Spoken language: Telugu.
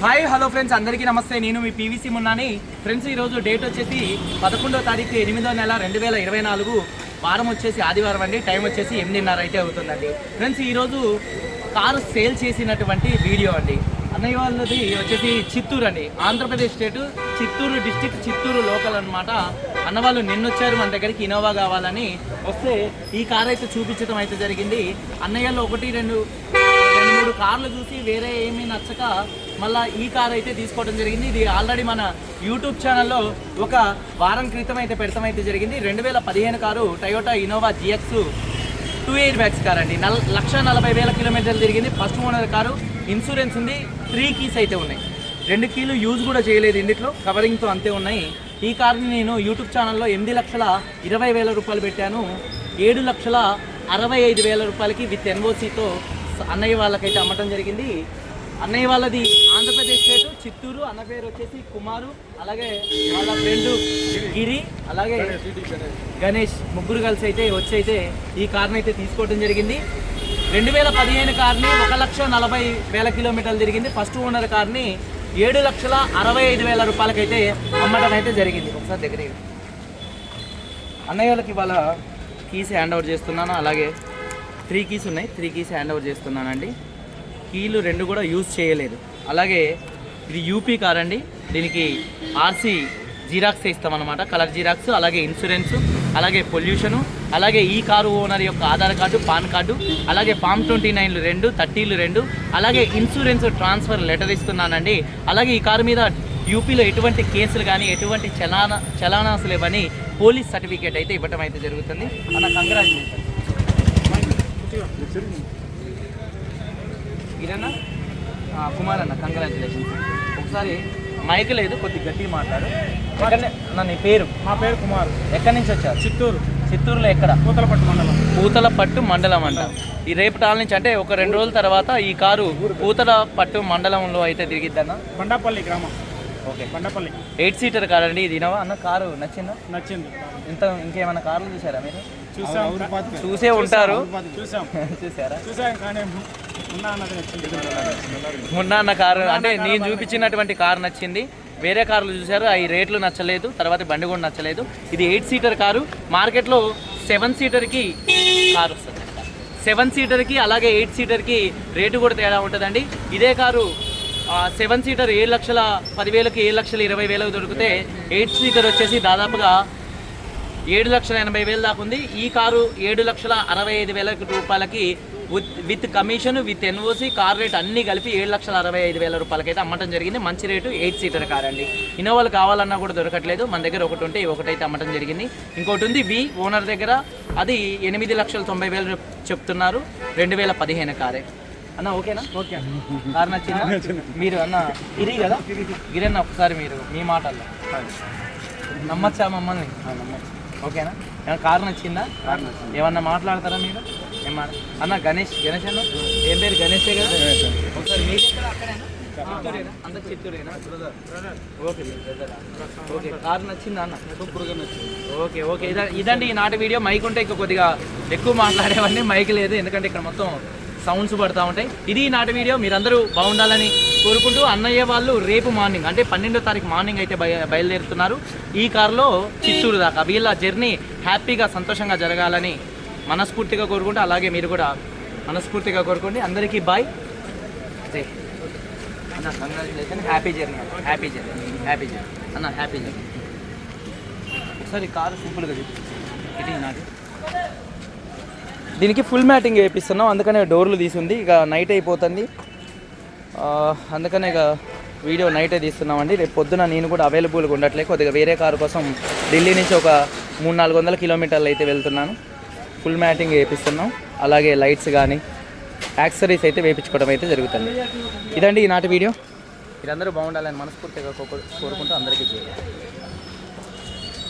హాయ్ హలో ఫ్రెండ్స్ అందరికీ నమస్తే. నేను మీ పీవీసీ మున్నాని. ఫ్రెండ్స్ ఈరోజు డేట్ వచ్చేసి పదకొండో తారీఖు ఎనిమిదో నెల రెండు వేల ఇరవై నాలుగు. వారం వచ్చేసి ఆదివారం అండి. టైం వచ్చేసి ఎనిమిదిన్నర అయితే అవుతుందండి. ఫ్రెండ్స్ ఈరోజు కారు సేల్ చేసినటువంటి వీడియో అండి. అన్నయ్య వాళ్ళది వచ్చేసి చిత్తూరు అండి. Andhra Pradesh state Chittoor district Chittoor local అనమాట అన్న వాళ్ళు నిన్నొచ్చారు మన దగ్గరికి ఇనోవా కావాలని. వస్తే ఈ కార్ అయితే చూపించడం అయితే జరిగింది. అన్నయ్యలో ఒకటి రెండు రెండు మూడు కార్లు చూసి వేరే ఏమీ నచ్చక మళ్ళీ ఈ కార్ అయితే తీసుకోవడం జరిగింది. ఇది ఆల్రెడీ మన యూట్యూబ్ ఛానల్లో ఒక వారం క్రితం అయితే పెడతాం అయితే జరిగింది. రెండు వేల పదిహేను car Toyota Innova GX two air bags car అండి. నల్ లక్ష నలభై వేల కిలోమీటర్లు తిరిగింది. First owner car. ఇన్సూరెన్స్ ఉంది. త్రీ కీస్ అయితే ఉన్నాయి. రెండు కీలు యూజ్ కూడా చేయలేదు ఇందులో కవరింగ్తో అంతే ఉన్నాయి. ఈ కార్ని నేను యూట్యూబ్ ఛానల్లో ఎనిమిది లక్షల ఇరవై వేల రూపాయలు పెట్టాను. ఏడు లక్షల అరవై ఐదు వేల రూపాయలకి విత్ ఎన్ఓసితో అన్నయ్య వాళ్ళకైతే అమ్మటం జరిగింది. అన్నయ్య వాళ్ళది ఆంధ్రప్రదేశ్ స్టేట్ చిత్తూరు. అన్న పేరు వచ్చేసి కుమారు. అలాగే వాళ్ళ ఫ్రెండ్ గిరి. అలాగే గణేష్ ముగ్గురు కలిసి అయితే వచ్చి అయితే ఈ కార్ని అయితే తీసుకోవడం జరిగింది. రెండు వేల పదిహేను కార్ని ఒక లక్ష నలభై వేల కిలోమీటర్లు తిరిగింది. ఫస్ట్ ఓనర్ కార్ని ఏడు లక్షల అరవై ఐదు వేల రూపాయలకైతే అమ్మటం అయితే జరిగింది. ఒకసారి దగ్గర అన్నయ్య వాళ్ళకి ఇవాళ కీస్ హ్యాండ్ ఓవర్ చేస్తున్నాను. అలాగే త్రీ కీస్ ఉన్నాయి. త్రీ కీస్ హ్యాండ్ ఓవర్ చేస్తున్నానండి. కీలు రెండు కూడా యూజ్ చేయలేదు. అలాగే ఇది యూపీ కార్ అండి దీనికి ఆర్సీ జిరాక్స్ ఇస్తామన్నమాట కలర్ జిరాక్స్ అలాగే ఇన్సూరెన్స్ అలాగే పొల్యూషను అలాగే ఈ కారు ఓనర్ యొక్క ఆధార్ కార్డు పాన్ కార్డు అలాగే ఫామ్ ట్వంటీ నైన్లు రెండు థర్టీలు రెండు అలాగే ఇన్సూరెన్స్ ట్రాన్స్ఫర్ లెటర్ ఇస్తున్నానండి. అలాగే ఈ కారు మీద యూపీలో ఎటువంటి కేసులు కానీ ఎటువంటి చలానా చలానాసులు లేవని పోలీస్ సర్టిఫికేట్ అయితే ఇవ్వటం అయితే జరుగుతుంది. అన్న కంగ్రాచులేషన్ ఆ, కుమార్ అన్న కంగ్రాచులేషన్స్ ఒకసారి మైక్ లేదు కొద్ది గట్టిగా మాట్లాడు. ఎక్కడనే అన్న నీ పేరు? మా పేరు కుమార్. ఎక్కడి నుంచి వచ్చారు? చిత్తూరు. చిత్తూరులో ఎక్కడ? పూతలపట్టు మండలం. పూతల పట్టు మండలం అంట. ఈ రేపు టాల్ నుంచి అంటే ఒక రెండు రోజుల తర్వాత ఈ కారు పూతల పట్టు మండలంలో అయితే తిరిగిద్దన్న? బండాపల్లి గ్రామం. ఓకే ఎయిట్ సీటర్ కార్ అండి ఇది ఇనవా? అన్న కారు నచ్చిందా? నచ్చింది. ఇంత ఇంకేమైనా కార్లు చూసారా మీరు? చూసాం. చూసే ఉంటారు. చూసాం. చూసారా? చూసాం కానీ ఉన్నా అన్నది నచ్చింది. మొన్న అన్న కారు అంటే నేను చూపించినటువంటి కారు నచ్చింది. వేరే కార్లు చూశారు అవి రేట్లు నచ్చలేదు తర్వాత బండి కూడా నచ్చలేదు. ఇది ఎయిట్ సీటర్ కారు మార్కెట్లో సెవెన్ సీటర్కి కారు వస్తుంది. సెవెన్ సీటర్కి అలాగే ఎయిట్ సీటర్కి రేటు కూడా తేడా ఉంటుందండి. ఇదే కారు సెవెన్ సీటర్ ఏడు లక్షల పదివేలకు ఏడు లక్షల ఇరవై వేలకు దొరికితే ఎయిట్ సీటర్ వచ్చేసి దాదాపుగా ఏడు లక్షల ఎనభై వేలు దాకా ఉంది. ఈ కారు ఏడు లక్షల అరవై ఐదు వేల రూపాయలకి with with commission with NOC car rate అన్నీ కలిపి ఏడు లక్షల అరవై ఐదు వేల రూపాయలకైతే అమ్మటం జరిగింది. మంచి రేటు ఎయిట్ సీటర్ కార్ అండి. ఇన్నోవాలు కావాలన్నా కూడా దొరకట్లేదు. మన దగ్గర ఒకటి ఉంటే ఒకటైతే అమ్మటం జరిగింది. ఇంకోటి ఉంది వి ఓనర్ దగ్గర అది ఎనిమిది లక్షల తొంభై వేలు చెప్తున్నారు. రెండు వేల పదిహేను కారే. అన్న ఓకేనా? ఓకే. కార్ నచ్చిందా? మీరు అన్న గిరి కదా? గిరి అన్న ఒకసారి మీరు మీ మాటల్లో. నమ్మచ్చా మమ్మల్ని? ఓకేనా? ఏమన్నా కారు నచ్చిందా? ఏమన్నా మాట్లాడతారా మీరు? ఏం మాట అన్న గణేష్ గణేష్ అన్న? ఏం పేరు? గణేషే కదా? ఒకసారి మీకు చిత్తూరేనా? అంత చిత్తూరేనా? Okay brother. ఓకే కారు నచ్చిందా అన్న? సూపర్గా నచ్చింది. Okay okay. ఇద ఇదండి ఈ నాటి వీడియో. మైక్ ఉంటే ఇంకా కొద్దిగా ఎక్కువ మాట్లాడేవన్నీ మైక్ లేదు ఎందుకంటే ఇక్కడ మొత్తం సౌండ్స్ పడుతూ ఉంటాయి. ఇది నాటి వీడియో. మీరందరూ బాగుండాలని కోరుకుంటూ అన్నయ్య వాళ్ళు రేపు మార్నింగ్ అంటే పన్నెండో తారీఖు మార్నింగ్ అయితే బయ బయలుదేరుతున్నారు. ఈ కారులో చిత్తూరు దాకా వీళ్ళ జర్నీ హ్యాపీగా సంతోషంగా జరగాలని మనస్ఫూర్తిగా కోరుకుంటూ అలాగే మీరు కూడా మనస్ఫూర్తిగా కోరుకోండి. అందరికీ బాయ్ అదే. అన్న congratulation happy journey happy journey happy journey అన్న హ్యాపీ జర్నీ ఒకసారి కారు సింపుల్గా ఇది నాది. దీనికి ఫుల్ మ్యాటింగ్ వేపిస్తున్నాం అందుకనే డోర్లు తీసుంది. ఇక నైట్ అయిపోతుంది. అందుకనే ఇక వీడియో నైటే తీస్తున్నామండి. రేపు పొద్దున నేను కూడా అవైలబుల్గా ఉండట్లే. కొద్దిగా వేరే కారు కోసం ఢిల్లీ నుంచి ఒక మూడు నాలుగు వందల కిలోమీటర్లు అయితే వెళ్తున్నాను. ఫుల్ మ్యాటింగ్ వేపిస్తున్నాం అలాగే లైట్స్ కానీ యాక్సరీస్ అయితే వేయించుకోవడం అయితే జరుగుతుంది. ఇదండి ఈనాటి వీడియో మీరందరూ బాగుండాలని మనస్ఫూర్తిగా కోరుకుంటూ అందరికీ చేయాలి